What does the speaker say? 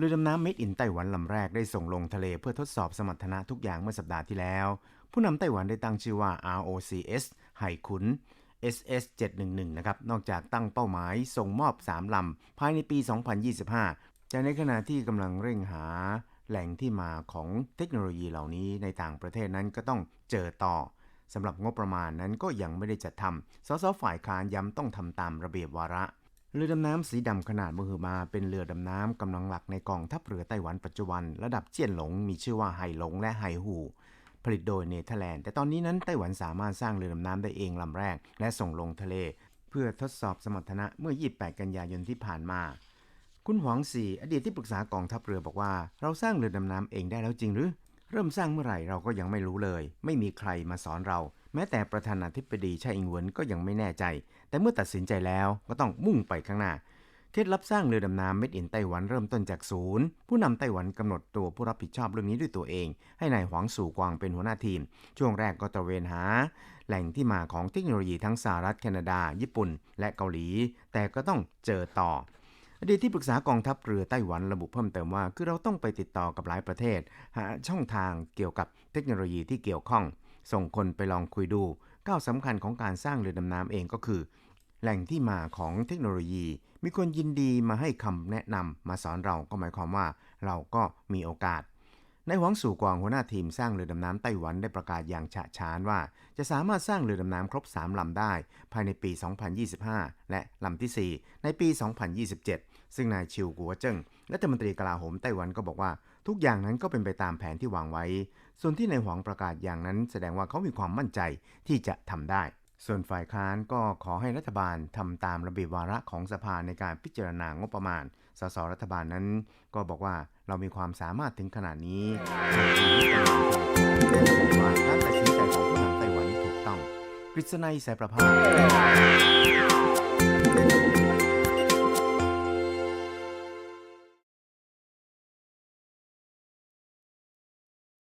รือดำน้ำเมดอินไต้หวันลำแรกได้ส่งลงทะเลเพื่อทดสอบสมรรถนะทุกอย่างเมื่อสัปดาห์ที่แล้ว ผู้นำไต้หวันได้ตั้งชื่อว่า ROCS ไหขุน SS 711 นะครับ นอกจากตั้งเป้าหมายส่งมอบ 3 ลำ ภายในปี 2025 แต่ในขณะที่กำลังเร่งหาแหล่งที่มาของเทคโนโลยีเหล่านี้ในต่างประเทศนั้นก็ต้องเจอต่อสำหรับงบประมาณนั้นก็ยังไม่ได้จัดทำสสฝ่ายค้านย้ำต้องทำตามระเบียบวาระ เรือดำน้ำสีดำขนาดมหึมาเป็นเรือดำน้ำกำลังหลักในกองทัพเรือไต้หวันปัจจุบัน ระดับเจียนหลงมีชื่อว่าไห่หลงและไห่หู ผลิตโดยเนเธอร์แลนด์ แต่ตอนนี้นั้นไต้หวันสามารถสร้างเรือดำน้ำได้เองลำแรก และส่งลงทะเล เพื่อทดสอบสมรรถนะเมื่อ 28 กันยายนที่ผ่านมา คุณหวังสีอดีตที่ปรึกษากองทัพเรือบอกว่า เราสร้างเรือดำน้ำเองได้แล้วจริงหรือ เริ่มสร้างเมื่อไหร่เราก็ยังไม่รู้เลย ไม่มีใครมาสอนเรา แม้แต่ประธานาธิบดีช่อิงเหวินก็ยังไม่แน่ใจ แต่เมื่อตัดสินใจแล้วก็ต้องมุ่งไปข้างหน้า เคล็ดลับสร้างเรือดำน้ำเม็ดอินไต้หวันเริ่มต้นจากศูนย์ ผู้นำไต้หวันกำหนดตัวผู้รับผิดชอบเรื่องนี้ด้วยตัวเอง ให้นายหวังสู่กวางเป็นหัวหน้าทีม ช่วงแรกก็ตระเวนหา แหล่งที่มาของเทคโนโลยีทั้งสหรัฐแคนาดา ญี่ปุ่น และเกาหลี แต่ก็ต้องเจอต่ออดีตที่ปรึกษากองทัพเรือไต้หวันระบุเพิ่มเติมว่า คือเราต้องไปติดต่อกับหลายประเทศ หาช่องทางเกี่ยวกับเทคโนโลยีที่เกี่ยวข้อง ส่งคนไปลองคุยดู ก้าวสำคัญของการสร้างเรือดำน้ำเองก็คือ แหล่งที่มาของเทคโนโลยี มีคนยินดีมาให้คำแนะนำมาสอนเราก็หมายความว่า เราก็มีโอกาส ในหวังสู่กวางหัวหน้าทีมสร้างเรือดำน้ำไต้หวันได้ประกาศอย่างฉะฉานว่า จะสามารถสร้างเรือดำน้ำครบ 3 ลำได้ ภายในปี 2025 และลำที่ 4 ในปี 2027 ซึ่งนายชิวกัวเจิ้งรัฐมนตรีกลาโหมไต้หวันก็บอกว่า ทุกอย่างนั้นก็เป็นไปตามแผนที่วางไว้ ส่วนที่นายหวังประกาศอย่างนั้นแสดงว่าเขามีความมั่นใจที่จะทำได้ ส่วนฝ่ายค้านก็ขอให้รัฐบาลทำตามระเบียบวาระของสภาในการพิจารณางบประมาณ สสรัฐบาลนั้น ก็บอกว่าเรามีความสามารถถึงขนาดนี้ว่าการตัดสินใจของผู้นำไต้หวันถูกต้อง กฤษณัยสายประภา